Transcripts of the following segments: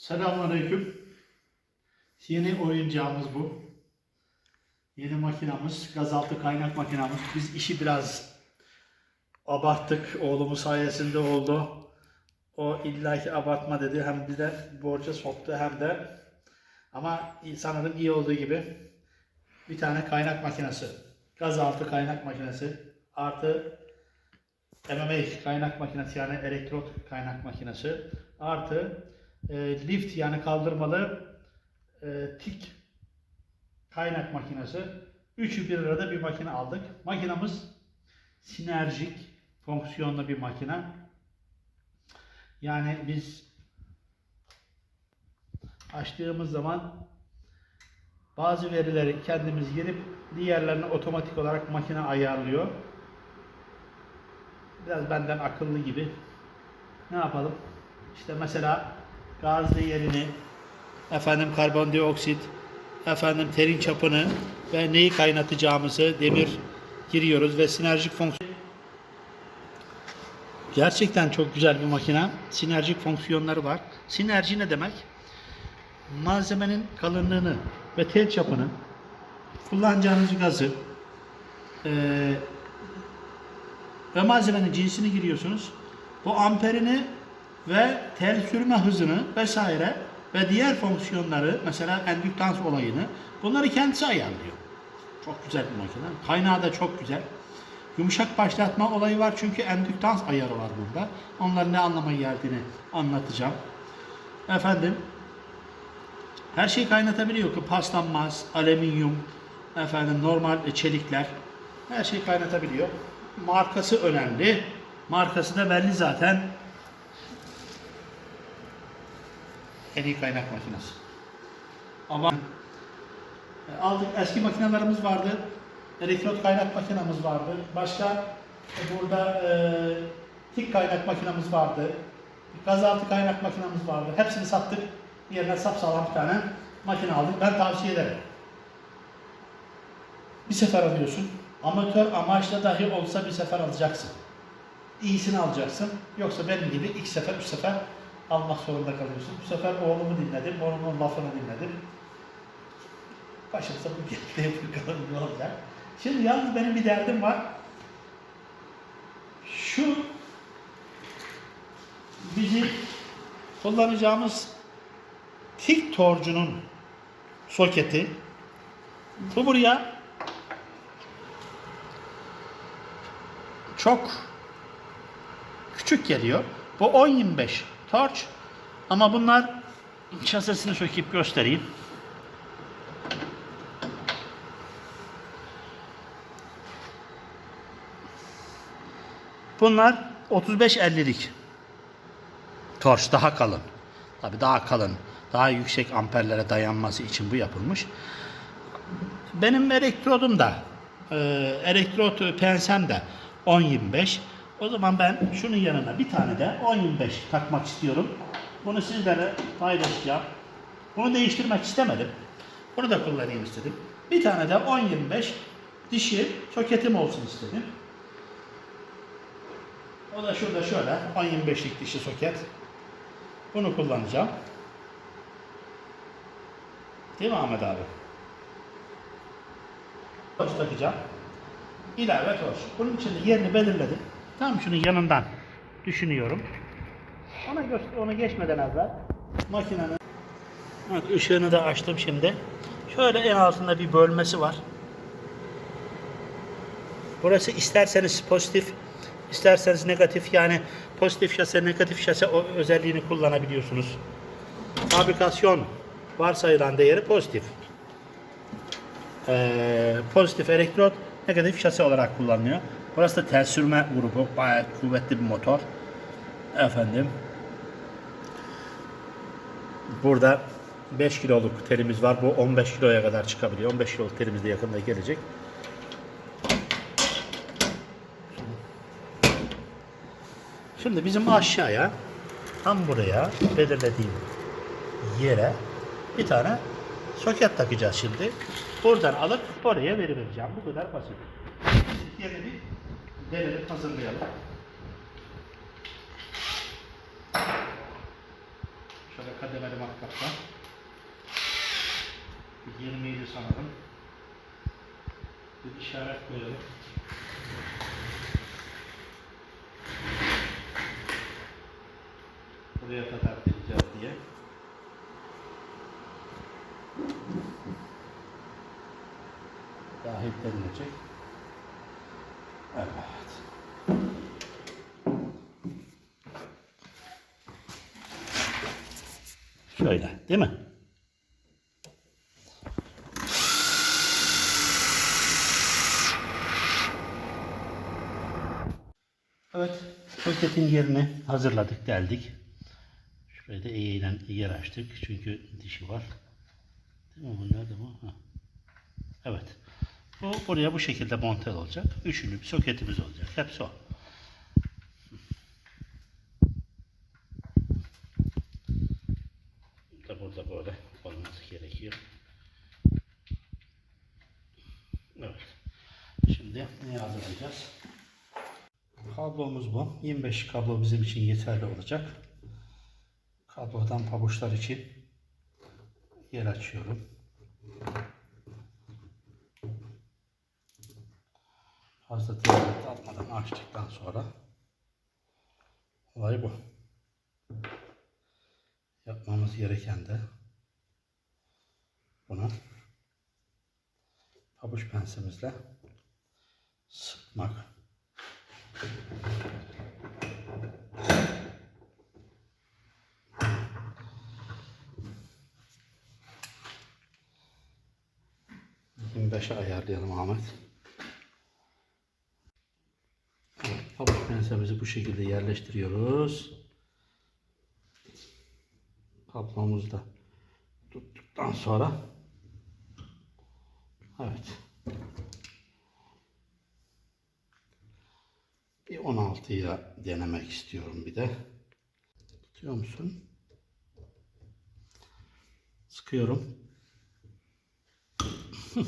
Selamünaleyküm. Yeni oyuncağımız bu. Yeni makinamız, gazaltı kaynak makinamız. Biz işi biraz abarttık. Oğlumun sayesinde oldu. O illaki abartma dedi. Hem bize borca soktu hem de ama sanırım iyi olduğu gibi bir tane kaynak makinesi. Gazaltı kaynak makinesi artı MMA kaynak makinesi yani elektrot kaynak makinesi artı e, lift yani kaldırmalı e, tik kaynak makinesi. Üçü bir arada bir makine aldık. Makinamız sinerjik fonksiyonlu bir makine. Yani biz açtığımız zaman bazı verileri kendimiz girip diğerlerini otomatik olarak makine ayarlıyor. Biraz benden akıllı gibi. Ne yapalım? İşte mesela gaz değerini, efendim karbondioksit, efendim terin çapını ve neyi kaynatacağımızı demir giriyoruz ve sinerjik fonksiyon Gerçekten çok güzel bir makine. Sinerjik fonksiyonları var. Sinerji ne demek? Malzemenin kalınlığını ve tel çapını kullanacağınız gazı eee ve malzemenin cinsini giriyorsunuz. Bu amperini ve tel sürme hızını vesaire ve diğer fonksiyonları mesela endüktans olayını bunları kendisi ayarlıyor. Çok güzel bir makine. Kaynağı da çok güzel. Yumuşak başlatma olayı var çünkü endüktans ayarı var burada. Onların ne anlama geldiğini anlatacağım. Efendim her şeyi kaynatabiliyor ki paslanmaz, alüminyum, efendim normal çelikler her şeyi kaynatabiliyor. Markası önemli. Markası da belli zaten. En iyi kaynak makinesi. Ama aldık eski makinelerimiz vardı. Elektrot kaynak makinamız vardı. Başka e, burada e, tik kaynak makinamız vardı. Gazaltı kaynak makinamız vardı. Hepsini sattık. Yerine sapsağlam bir tane makine aldık. Ben tavsiye ederim. Bir sefer alıyorsun. Amatör amaçla dahi olsa bir sefer alacaksın. İyisini alacaksın. Yoksa benim gibi ilk sefer, üç sefer almak zorunda kalıyorsun. Bu sefer oğlumu dinledim, oğlumun lafını dinledim. Başımıza bu geldi, bakalım ne olacak. Şimdi yalnız benim bir derdim var. Şu bizim kullanacağımız tik torcunun soketi bu buraya çok küçük geliyor. Bu 10-25 torç ama bunlar şasesini söküp göstereyim. Bunlar 35-50'lik torç daha kalın. Tabi daha kalın, daha yüksek amperlere dayanması için bu yapılmış. Benim elektrodum da, e, elektrot pensem de 10-25. O zaman ben şunun yanına bir tane de 10-25 takmak istiyorum. Bunu sizlere paylaşacağım. Bunu değiştirmek istemedim. Bunu da kullanayım istedim. Bir tane de 10-25 dişi soketim olsun istedim. O da şurada şöyle 10-25'lik dişi soket. Bunu kullanacağım. Değil mi Ahmet abi? Torç takacağım. İlave torç. Bunun için yerini belirledim. Tam şunun yanından düşünüyorum. Ona onu geçmeden evvel makinenin evet, ışığını da açtım şimdi. Şöyle en altında bir bölmesi var. Burası isterseniz pozitif, isterseniz negatif yani pozitif şase, negatif şase o özelliğini kullanabiliyorsunuz. Fabrikasyon varsayılan değeri pozitif. Ee, pozitif elektrot, negatif şase olarak kullanılıyor. Burası da tel sürme grubu. Bayağı kuvvetli bir motor. Efendim. Burada 5 kiloluk telimiz var. Bu 15 kiloya kadar çıkabiliyor. 15 kiloluk telimiz de yakında gelecek. Şimdi bizim aşağıya tam buraya belirlediğim yere bir tane soket takacağız şimdi. Buradan alıp oraya vereceğim. Bu kadar basit. Yeni bir delilik hazırlayalım. Şöyle kademeli matkapla. 27 sanırım. Bir işaret koyalım. Buraya kadar geleceğiz diye. Dahil denilecek. Evet. Şöyle, değil mi? Evet, soketin yerini hazırladık, deldik. Şuraya da eğeyle yer açtık çünkü dişi var. Değil mi? Bu nerede bu? Ha. Evet. Bu buraya bu şekilde monte olacak. Üçünü bir soketimiz olacak. Hepsi o. Da burada böyle olması gerekiyor. Evet. Şimdi ne hazırlayacağız? Kablomuz bu. 25 kablo bizim için yeterli olacak. Kablodan pabuçlar için yer açıyorum. Fazla dikkat atmadan açtıktan sonra olay bu. Yapmamız gereken de bunu pabuç pensemizle sıkmak. Beşe ayarlayalım Ahmet. Evet, pabuç pensemizi bu şekilde yerleştiriyoruz. Kablomuzu tuttuktan sonra evet bir 16 ile denemek istiyorum bir de. Tutuyor musun? Sıkıyorum.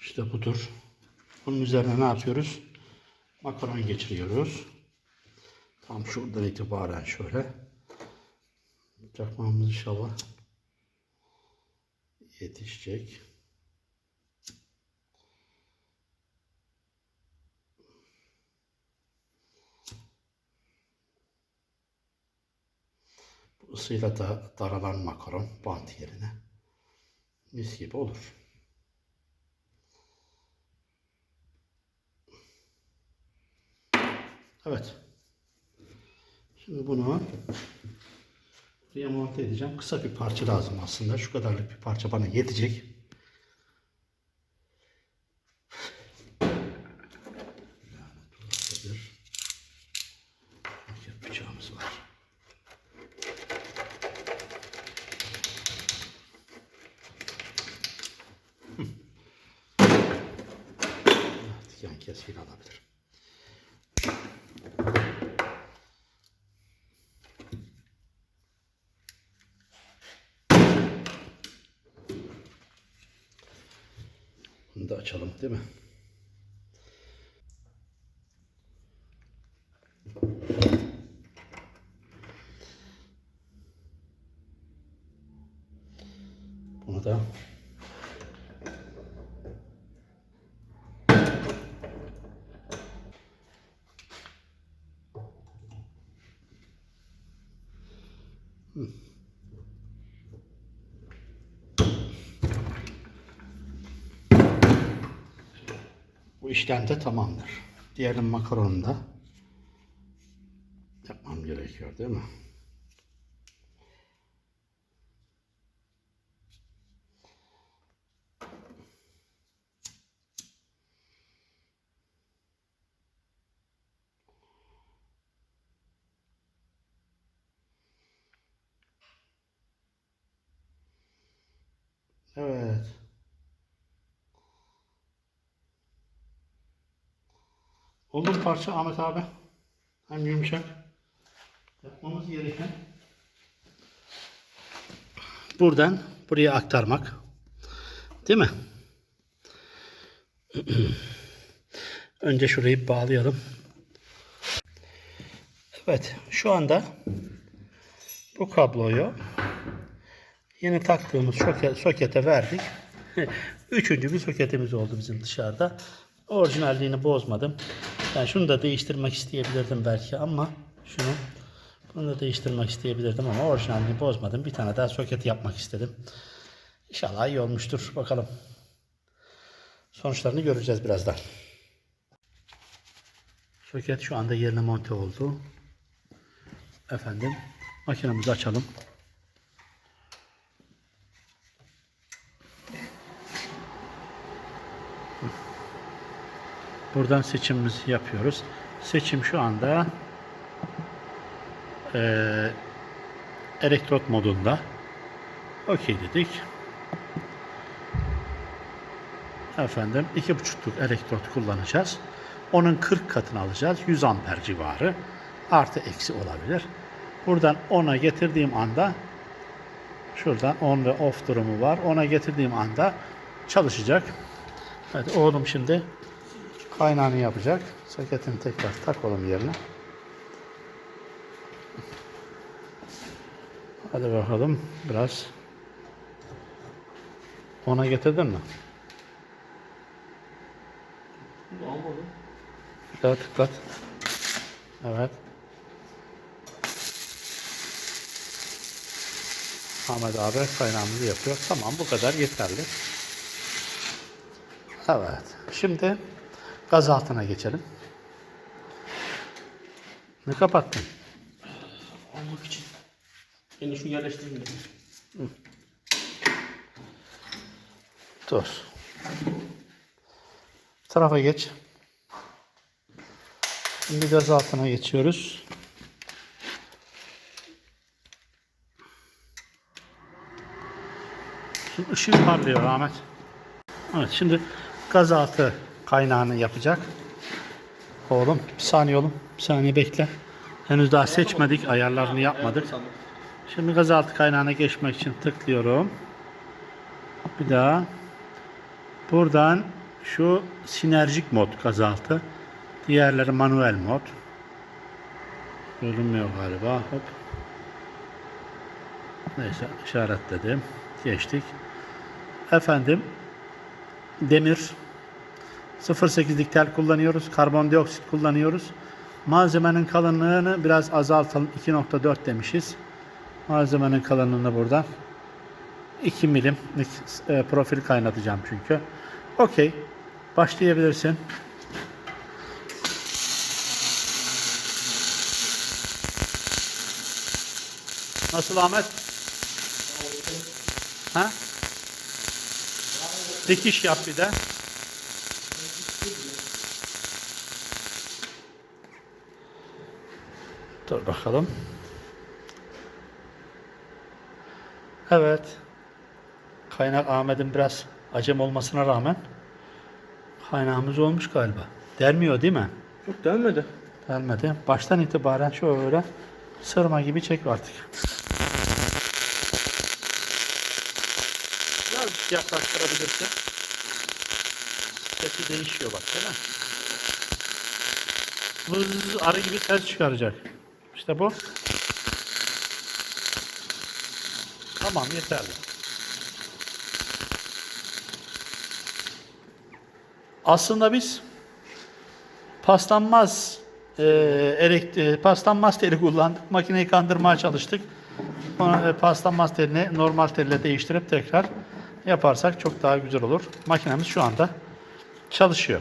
İşte budur. Bunun üzerine ne yapıyoruz? Makaron geçiriyoruz. Tam şuradan itibaren şöyle. Çakmağımız inşallah yetişecek. Isıyla da daralan makaron bant yerine mis gibi olur. Evet. Şimdi bunu buraya monte edeceğim. Kısa bir parça lazım aslında. Şu kadarlık bir parça bana yetecek. Yan keskin alabilirim. Bunu da açalım değil mi? Bunu da Bu işlem de tamamdır. Diğerin makaronunu da yapmam gerekiyor değil mi? Evet. Oldu mu parça Ahmet abi? Hem yumuşak. Yapmamız gereken buradan buraya aktarmak. Değil mi? Önce şurayı bağlayalım. Evet şu anda bu kabloyu yeni taktığımız soket, sokete verdik. Üçüncü bir soketimiz oldu bizim dışarıda. Orijinalliğini bozmadım. Yani şunu da değiştirmek isteyebilirdim belki ama şunu bunu da değiştirmek isteyebilirdim ama orijinalliğini bozmadım. Bir tane daha soket yapmak istedim. İnşallah iyi olmuştur. Bakalım. Sonuçlarını göreceğiz birazdan. Soket şu anda yerine monte oldu. Efendim makinemizi açalım. Buradan seçimimizi yapıyoruz. Seçim şu anda eee elektrot modunda. Okey dedik. Efendim iki buçukluk elektrot kullanacağız. Onun 40 katını alacağız. 100 amper civarı. Artı eksi olabilir. Buradan 10'a getirdiğim anda şuradan on ve off durumu var. 10'a getirdiğim anda çalışacak. Evet oğlum şimdi kaynağını yapacak. Soketini tekrar takalım yerine. Hadi bakalım biraz. Ona getirdin mi? Almadım. Bir daha tıklat. Evet. Ahmet abi kaynağımızı yapıyor. Tamam bu kadar yeterli. Evet. Şimdi gaz altına geçelim. Ne kapattın? Almak için. Yine şu yerleştireyim dedim. Dur. Bu tarafa geç. Şimdi gaz altına geçiyoruz. Şimdi ışığı parlıyor Ahmet. Evet şimdi gaz altı kaynağını yapacak. Oğlum bir saniye oğlum. Bir saniye bekle. Henüz daha seçmedik. Ayarlarını yapmadık. Şimdi gaz altı kaynağına geçmek için tıklıyorum. Bir daha. Buradan şu sinerjik mod gazaltı. Diğerleri manuel mod. Görünmüyor galiba. Hop. Neyse işaretledim. Geçtik. Efendim demir 0.8'lik tel kullanıyoruz. Karbondioksit kullanıyoruz. Malzemenin kalınlığını biraz azaltalım. 2.4 demişiz. Malzemenin kalınlığını buradan 2 milimlik e, profil kaynatacağım çünkü. Okey. Başlayabilirsin. Nasıl Ahmet? Ha? Dikiş yap bir de. Dur bakalım. Evet. Kaynak Ahmet'in biraz acem olmasına rağmen kaynağımız olmuş galiba. Dermiyor değil mi? Yok denmedi. Delmedi. Baştan itibaren şöyle sırma gibi çek artık. Biraz yaklaştırabilirsin. Sesi değişiyor bak değil mi? Vız arı gibi ses çıkaracak. İşte bu. Tamam yeterli. Aslında biz paslanmaz e, elekt, e, paslanmaz teli kullandık. Makineyi kandırmaya çalıştık. E, paslanmaz telini normal telle değiştirip tekrar yaparsak çok daha güzel olur. Makinemiz şu anda çalışıyor.